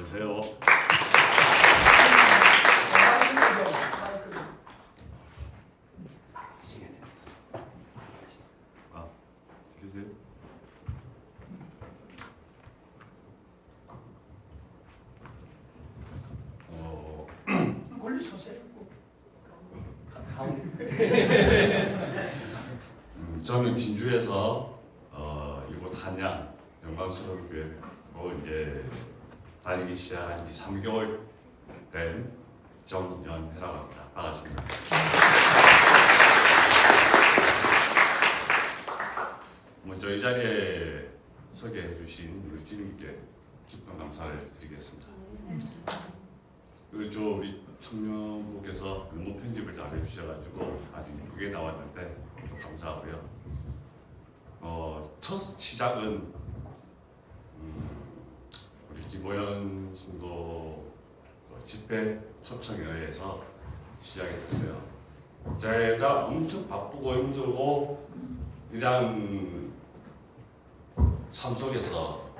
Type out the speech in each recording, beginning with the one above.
안녕하세요. 아? 어. 음, 저는 진주에서 어, 이곳 한양 영광스러운 교회로 이제 다니기 시작한 지 3개월 된 정연혜라고 합니다. 반갑습니다. 먼저 이 자리에 소개해 주신 우리 주님께 깊은 감사를 드리겠습니다. 그리고 저 우리 청년부께서 음악 편집을 잘 해주셔가지고 아주 이쁘게 나왔는데 또 감사하고요. 어, 첫 시작은 음, 김호연 성도 그 집회 초청에 의해서 시작이 됐어요. 제가 엄청 바쁘고 힘들고 이런 삶 속에서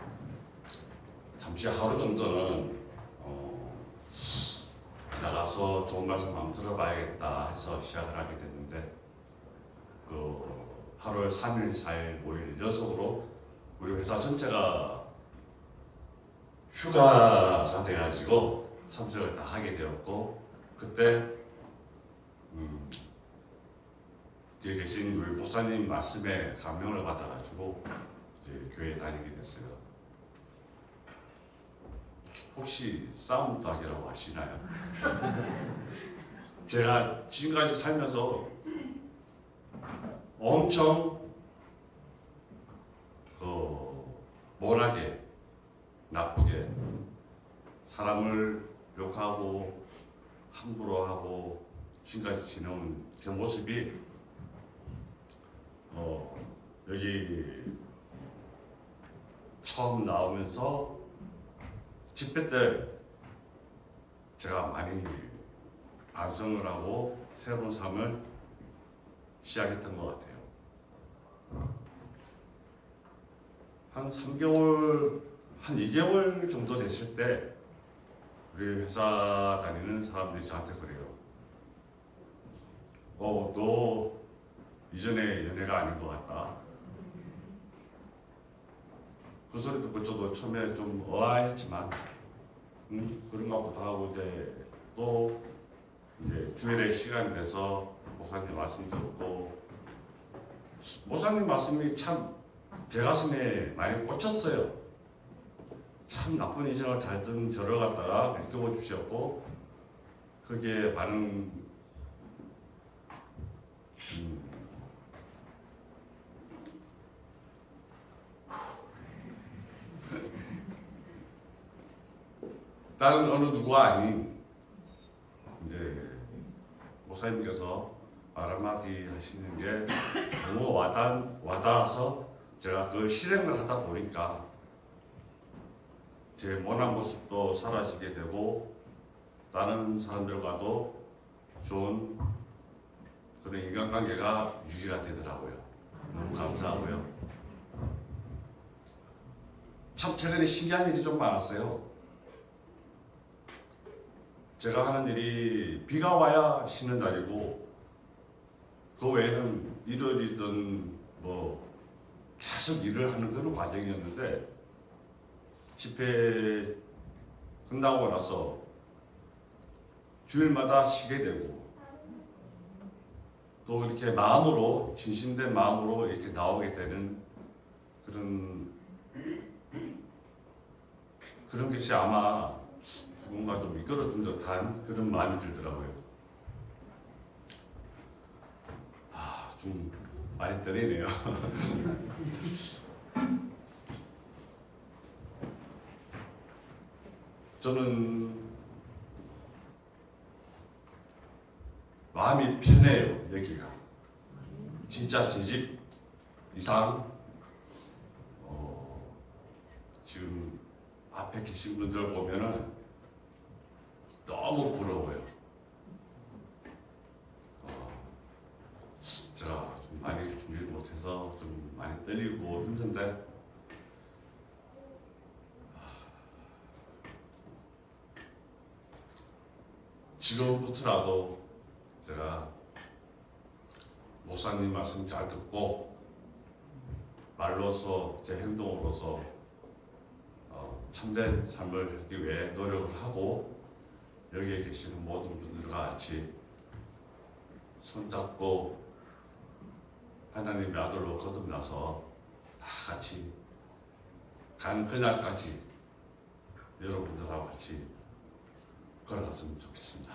잠시 하루 정도는 어, 나가서 좋은 말씀 한번 들어봐야겠다 해서 시작을 하게 됐는데 그 8월 3일, 4일, 5일 연속으로 우리 회사 전체가 휴가가 돼가지고 참석을 다 하게 되었고 그때 음, 뒤에 계신 우리 목사님 말씀에 감명을 받아가지고 이제 교회 에 다니게 됐어요. 혹시 사운드학이라고 아시나요? 제가 지금까지 살면서 엄청 그 모나게 나쁘게 사람을 욕하고 함부로 하고 지금까지 지내온 제 모습이 어 여기 처음 나오면서 집회 때 제가 많이 반성을 하고 새로운 삶을 시작했던 것 같아요. 한 3개월, 한 2개월 정도 됐을 때 우리 회사 다니는 사람들이 저한테 그래요. 어, 너 이전에 연애가 아닌 것 같다. 그 소리 듣고 저도 처음에 좀 의아했지만 음, 그런가 보다 하고 이제 또 이제 주일에 시간이 돼서 목사님 말씀 듣고 목사님 말씀이 참 제 가슴에 많이 꽂혔어요. 참 나쁜 인생을 잘든 저를 갖다가 느껴보 주셨고 그게 많은 음, 다른 어느 누가 아닌 이제 목사님께서 말 한마디 하시는 게 너무 와닿, 와닿아서 제가 그 실행을 하다 보니까 제 모난 모습도 사라지게 되고 다른 사람들과도 좋은 그런 인간관계가 유지가 되더라고요. 너무 감사하고요. 참 최근에 신기한 일이 좀 많았어요. 제가 하는 일이 비가 와야 쉬는 날이고 그 외에는 일요일이든 뭐 계속 일을 하는 그런 과정이었는데 집회 끝나고 나서 주일마다 쉬게 되고 또 이렇게 마음으로 진심된 마음으로 이렇게 나오게 되는 그런 그런 것이 아마 뭔가 좀 이끌어준 듯한 그런 마음이 들더라고요. 아, 좀 많이 떨리네요. 저는 마음이 편해요, 여기가. 진짜 제집 이상 어, 지금 앞에 계신 분들 보면은 너무 부러워요. 어, 제가 좀 많이 준비를 못해서 좀 많이 떨리고 힘든데 지금부터라도 제가 목사님 말씀 잘 듣고 말로서 제 행동으로서 어, 참된 삶을 살기 위해 노력을 하고 여기에 계시는 모든 분들과 같이 손잡고 하나님의 아들로 거듭나서 다 같이 간 그날까지 여러분들하고 같이 걸어갔으면 좋겠습니다.